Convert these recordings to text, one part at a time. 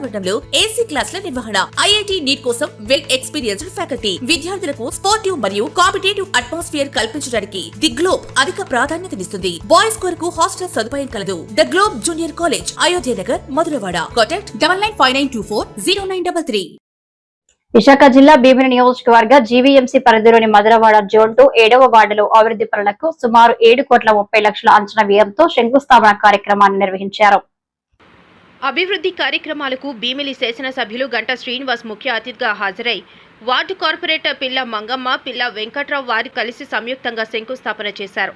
వాతావరణంలో ఏసీ క్లాసుల నిర్వహణ ఐఐటి నీట్ కోసం వెల్ ఎక్స్పీరియన్స్డ్ ఫ్యాకల్టీ విద్యార్థులకు స్పోర్టివ్ మరియు కాంపిటేటివ్ అట్మాస్ఫియర్ కల్పించడానికి ది గ్లోబ్ అధిక ప్రాధాన్యతనిస్తుంది బాయ్స్ కొరకు హాస్టల్ సదుపాయం కలదు. The Globe junior college Ayodhya Nagar Madhurawada. Contact double nine five nine two four zero nine double three Visakha జిల్లా భీమిని నియోజకవర్గ జీవీఎంసీ పరిధిలోని మధురవాడ జోన్ టూ ఏడవ వార్డులో అభివృద్ధి పనులకు సుమారు ఏడు కోట్ల ముప్పై లక్షల అంచనా వ్యయంతో శంకుస్థాపన కార్యక్రమాన్ని నిర్వహించారు. అభివృద్ధి కార్యక్రమాలకు భీమిలి శాసనసభ్యులు గంట శ్రీనివాస్ ముఖ్య అతిథిగా హాజరై వార్డు కార్పొరేటర్ పిల్ల మంగమ్మ పిల్ల వెంకట్రావు వారి కలిసి సంయుక్తంగా శంకుస్థాపన చేశారు.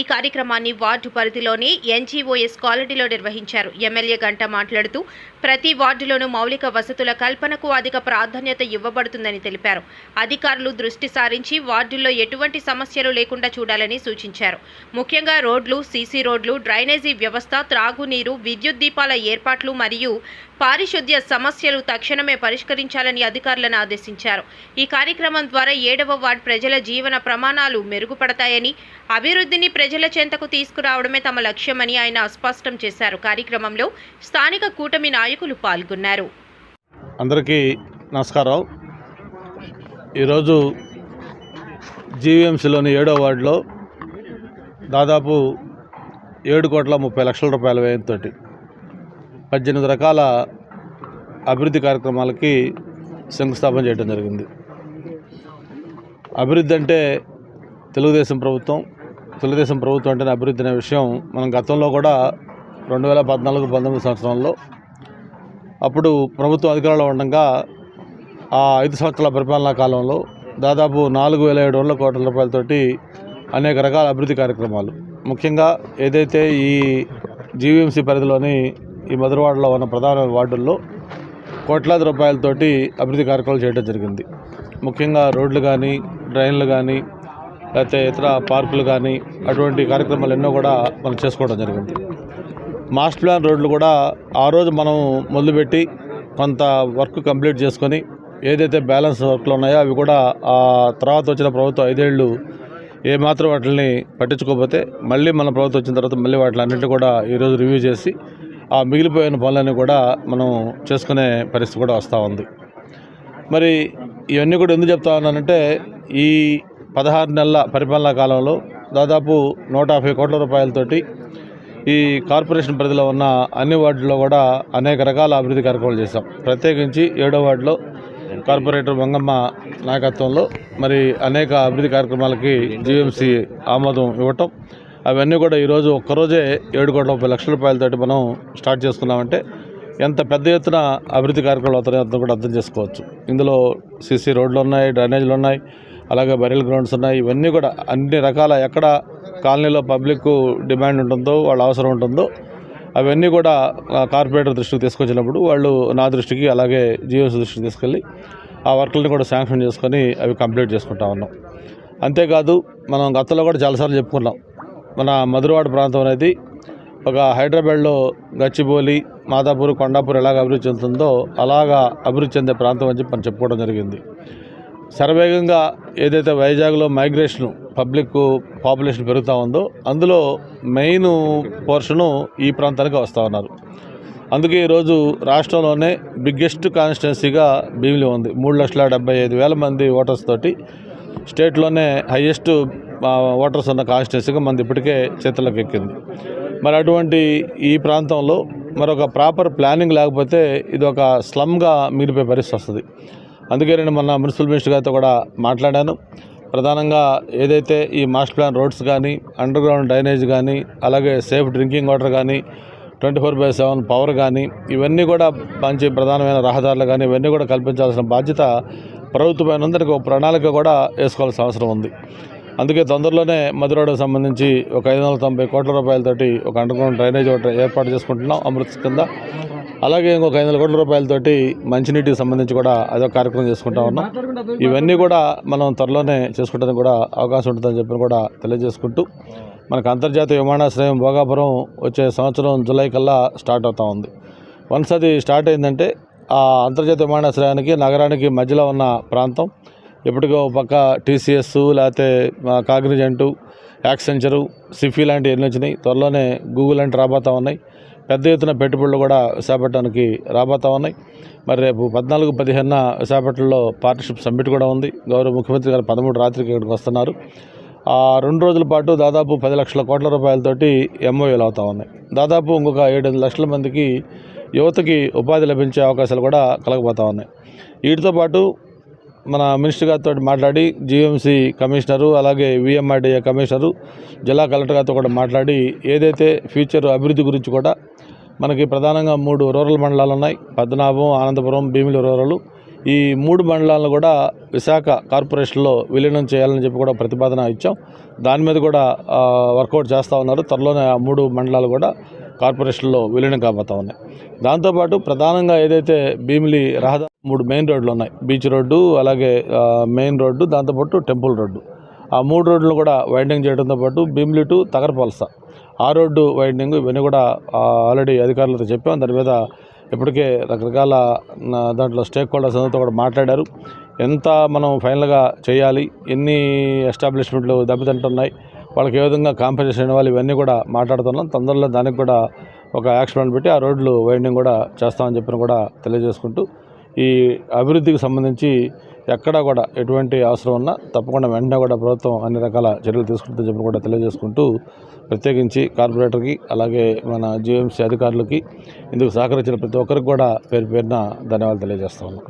ఈ కార్యక్రమాన్ని వార్డు పరిధిలోని ఎన్జీఓఎస్ కాలనీలో నిర్వహించారు. ఎమ్మెల్యే గంట మాట్లాడుతూ ప్రతి వార్డులోనూ మౌలిక వసతుల కల్పనకు అధిక ప్రాధాన్యత ఇవ్వబడుతుందని తెలిపారు. అధికారులు దృష్టి సారించి వార్డుల్లో ఎటువంటి సమస్యలు లేకుండా చూడాలని సూచించారు. ముఖ్యంగా రోడ్లు సీసీ రోడ్లు డ్రైనేజీ వ్యవస్థ త్రాగునీరు విద్యుత్ దీపాల ఏర్పాట్లు మరియు పారిశుద్ధ్య సమస్యలు తక్షణమే పరిష్కరించాలని అధికారులను ఆదేశించారు. ఈ కార్యక్రమం ద్వారా ఏడవ వార్డు ప్రజల జీవన ప్రమాణాలు మెరుగుపడతాయని అభివృద్ధిని ప్రజల చెంతకు తీసుకురావడమే తమ లక్ష్యమని ఆయన స్పష్టం చేశారు. కార్యక్రమంలో స్థానిక కూటమి నాయకులు పాల్గొన్నారు. అందరికీ నమస్కారం ఈరోజు జీవీఎంసీలోని ఏడో వార్డులో దాదాపు ఏడు కోట్ల ముప్పై లక్షల రూపాయల వ్యయంతో పద్దెనిమిది రకాల అభివృద్ధి కార్యక్రమాలకి శంకుస్థాపన చేయడం జరిగింది. అభివృద్ధి అంటే తెలుగుదేశం ప్రభుత్వం తెలుగుదేశం ప్రభుత్వం అంటేనే అభివృద్ధి అనే విషయం మనం గతంలో కూడా రెండు వేల పద్నాలుగు పంతొమ్మిది సంవత్సరంలో అప్పుడు ప్రభుత్వం అధికారంలో ఉండగా ఆ ఐదు సంవత్సరాల పరిపాలనా కాలంలో దాదాపు నాలుగు వేల ఏడు వందల కోట్ల రూపాయలతోటి అనేక రకాల అభివృద్ధి కార్యక్రమాలు. ముఖ్యంగా ఏదైతే ఈ జీవీఎంసీ పరిధిలోని ఈ మధురవాడలో ఉన్న ప్రధాన వార్డుల్లో కోట్లాది రూపాయలతోటి అభివృద్ధి కార్యక్రమాలు చేయడం జరిగింది. ముఖ్యంగా రోడ్లు కానీ డ్రైన్లు కానీ లేకపోతే ఇతర పార్కులు కానీ అటువంటి కార్యక్రమాలు ఎన్నో కూడా మనం చేసుకోవడం జరిగింది. మాస్టర్ ప్లాన్ రోడ్లు కూడా ఆ రోజు మనం మొదలుపెట్టి కొంత వర్క్ కంప్లీట్ చేసుకొని ఏదైతే బ్యాలెన్స్ వర్క్లు ఉన్నాయో అవి కూడా ఆ తర్వాత వచ్చిన ప్రభుత్వం ఐదేళ్ళు ఏమాత్రం వాటిని పట్టించుకోకపోతే మళ్ళీ మన ప్రభుత్వం వచ్చిన తర్వాత మళ్ళీ వాటిని అన్నింటి కూడా ఈరోజు రివ్యూ చేసి ఆ మిగిలిపోయిన పనులన్నీ కూడా మనం చేసుకునే పరిస్థితి కూడా వస్తూ ఉంది. మరి ఇవన్నీ కూడా ఎందుకు చెప్తా ఉన్నానంటే ఈ పదహారు నెలల పరిపాలనా కాలంలో దాదాపు నూట యాభై కోట్ల రూపాయలతోటి ఈ కార్పొరేషన్ పరిధిలో ఉన్న అన్ని వార్డుల్లో కూడా అనేక రకాల అభివృద్ధి కార్యక్రమాలు చేశాం. ప్రత్యేకించి ఏడో వార్డులో కార్పొరేటర్ మంగమ్మ నాయకత్వంలో మరి అనేక అభివృద్ధి కార్యక్రమాలకి జీఎంసీ ఆమోదం ఇవ్వటం అవన్నీ కూడా ఈరోజు ఒక్కరోజే ఏడు కోట్ల ముప్పై లక్షల రూపాయలతోటి మనం స్టార్ట్ చేసుకున్నామంటే ఎంత పెద్ద ఎత్తున అభివృద్ధి కార్యక్రమాలు అవుతాయో అర్థం కూడా అర్థం చేసుకోవచ్చు. ఇందులో సీసీ రోడ్లు ఉన్నాయి డ్రైనేజీలు ఉన్నాయి అలాగే బరియల్ గ్రౌండ్స్ ఉన్నాయి. ఇవన్నీ కూడా అన్ని రకాల ఎక్కడ కాలనీలో పబ్లిక్ డిమాండ్ ఉంటుందో వాళ్ళ అవసరం ఉంటుందో అవన్నీ కూడా కార్పొరేటర్ దృష్టికి తీసుకొచ్చినప్పుడు వాళ్ళు నా దృష్టికి అలాగే జియోస్ దృష్టికి తీసుకెళ్ళి ఆ వర్క్లను కూడా శాంక్షన్ చేసుకొని అవి కంప్లీట్ చేసుకుంటా ఉన్నాం. అంతేకాదు మనం గతంలో కూడా చాలాసార్లు చెప్పుకున్నాం. మన మధురవాడ ప్రాంతం అనేది ఒక హైదరాబాద్లో గచ్చిబౌలి మాదాపూర్ కొండాపూర్ ఎలాగ అభివృద్ధి చెందుతుందో అలాగా అభివృద్ధి చెందే ప్రాంతం అని చెప్పి మనం చెప్పుకోవడం జరిగింది. శరవేగంగా ఏదైతే వైజాగ్లో మైగ్రేషన్ పబ్లిక్ పాపులేషన్ పెరుగుతూ ఉందో అందులో మెయిన్ పోర్షను ఈ ప్రాంతానికి వస్తూ ఉన్నారు. అందుకే ఈరోజు రాష్ట్రంలోనే బిగ్గెస్ట్ కాన్స్టిట్యున్సీగా భీమిలి ఉంది. మూడు లక్షల డెబ్బై ఐదు వేల మంది ఓటర్స్ తోటి స్టేట్లోనే హయ్యెస్ట్ ఓటర్స్ ఉన్న కాన్స్టిట్యున్సీగా మనది ఇప్పటికే చేతులకు ఎక్కింది. మరి అటువంటి ఈ ప్రాంతంలో మరొక ప్రాపర్ ప్లానింగ్ లేకపోతే ఇది ఒక స్లమ్గా మిగిలిపోయే పరిస్థితి వస్తుంది. అందుకే నేను మొన్న మున్సిపల్ మినిస్టర్ గారితో కూడా మాట్లాడాను. ప్రధానంగా ఏదైతే ఈ మాస్టర్ ప్లాన్ రోడ్స్ కానీ అండర్ గ్రౌండ్ డ్రైనేజ్ కానీ అలాగే సేఫ్ డ్రింకింగ్ వాటర్ కానీ twenty four by seven power కానీ ఇవన్నీ కూడా మంచి ప్రధానమైన రహదారులు కానీ ఇవన్నీ కూడా కల్పించాల్సిన బాధ్యత ప్రభుత్వమైన ఉంది ఒక ప్రణాళిక కూడా వేసుకోవాల్సిన అవసరం ఉంది. అందుకే తొందరలోనే మధురాడకు సంబంధించి ఒక ఐదు వందల తొంభై కోట్ల రూపాయలతోటి ఒక అండర్ గ్రౌండ్ డ్రైనేజ్ ఒకటి ఏర్పాటు చేసుకుంటున్నాం అమృత్ కింద. అలాగే ఇంకొక ఐదు వందల కోట్ల రూపాయలతోటి మంచినీటికి సంబంధించి కూడా అదొక కార్యక్రమం చేసుకుంటా ఉన్నాం. ఇవన్నీ కూడా మనం త్వరలోనే చేసుకుంటానికి కూడా అవకాశం ఉంటుందని చెప్పి కూడా తెలియజేసుకుంటూ మనకు అంతర్జాతీయ విమానాశ్రయం భోగాపురం వచ్చే సంవత్సరం జూలై కల్లా స్టార్ట్ అవుతా ఉంది. వన్స్ అది స్టార్ట్ అయిందంటే ఆ అంతర్జాతీయ విమానాశ్రయానికి నగరానికి మధ్యలో ఉన్న ప్రాంతం ఎప్పటికో పక్క టీసీఎస్ లేకపోతే కాగ్నిజెంటు యాక్సెంచరు సిఫీ లాంటివి ఎన్ని వచ్చినాయి త్వరలోనే గూగుల్ అంటే రాబోతా ఉన్నాయి. పెద్ద ఎత్తున పెట్టుబడులు కూడా విశాఖపట్నానికి రాబోతా ఉన్నాయి. మరి రేపు పద్నాలుగు పదిహేనున విశాఖపట్నంలో పార్ట్నర్షిప్ సమ్మిట్ కూడా ఉంది. గౌరవ ముఖ్యమంత్రి గారు పదమూడు రాత్రికి ఇక్కడికి వస్తున్నారు. ఆ రెండు రోజుల పాటు దాదాపు పది లక్షల కోట్ల రూపాయలతోటి ఎంఓఏలు అవుతా ఉన్నాయి. దాదాపు ఇంకొక ఏడు లక్షల మందికి యువతకి ఉపాధి లభించే అవకాశాలు కూడా కలగబోతా ఉన్నాయి. వీటితో పాటు మన మినిస్టర్ గారితో మాట్లాడి జీఎంసీ కమిషనరు అలాగే విఎంఆర్డీఏ కమిషనరు జిల్లా కలెక్టర్ గారితో కూడా మాట్లాడి ఏదైతే ఫ్యూచర్ అభివృద్ధి గురించి కూడా మనకి ప్రధానంగా మూడు రూరల్ మండలాలు ఉన్నాయి. పద్మనాభం ఆనందపురం భీమిలి రూరల్. ఈ మూడు మండలాలను కూడా విశాఖ కార్పొరేషన్లో విలీనం చేయాలని చెప్పి కూడా ప్రతిపాదన ఇచ్చాం. దాని మీద కూడా వర్కౌట్ చేస్తూ ఉన్నారు. త్వరలోనే ఆ మూడు మండలాలు కూడా కార్పొరేషన్లో విలీనం కాబోతా ఉన్నాయి. దాంతోపాటు ప్రధానంగా ఏదైతే భీమిలి రహదారి మూడు మెయిన్ రోడ్లు ఉన్నాయి. బీచ్ రోడ్డు అలాగే మెయిన్ రోడ్డు దాంతోపాటు టెంపుల్ రోడ్డు. ఆ మూడు రోడ్లు కూడా వైండింగ్ చేయడంతో పాటు భీమిలి టు తగరపలస. ఆ రోడ్డు వైండింగ్ ఇవన్నీ కూడా ఆల్రెడీ అధికారులతో చెప్పాం. దాని మీద ఇప్పటికే రకరకాల దాంట్లో స్టేక్ హోల్డర్స్ అందరితో కూడా మాట్లాడారు. ఎంత మనం ఫైనల్గా చేయాలి ఎన్ని ఎస్టాబ్లిష్మెంట్లు దెబ్బతింటున్నాయి వాళ్ళకి ఏ విధంగా కాంపెన్సేషన్ ఇవ్వాలి ఇవన్నీ కూడా మాట్లాడుతున్నాం. తొందరలో దానికి కూడా ఒక యాక్షన్ పెట్టి ఆ రోడ్లు వైండింగ్ కూడా చేస్తామని చెప్పిన కూడా తెలియజేసుకుంటూ ఈ అభివృద్ధికి సంబంధించి ఎక్కడా కూడా ఎటువంటి అవసరం ఉన్నా తప్పకుండా వెంటనే కూడా ప్రభుత్వం అన్ని రకాల చర్యలు తీసుకుంటుందని చెప్పి కూడా తెలియజేసుకుంటూ ప్రత్యేకించి కార్పొరేటర్కి అలాగే మన జీఎంసీ అధికారులకి ఇందుకు సహకరించిన ప్రతి ఒక్కరికి కూడా పేరు పేరున ధన్యవాదాలు తెలియజేస్తా ఉన్నాం.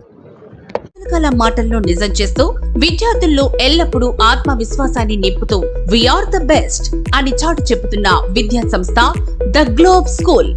రకాల నిజం చేస్తూ విద్యార్థుల్లో ఎల్లప్పుడూ ఆత్మవిశ్వాసాన్ని నింపుతూ వీఆర్ ద బెస్ట్ అని చాటు చెబుతున్న విద్యా సంస్థ ద గ్లోబ్ స్కూల్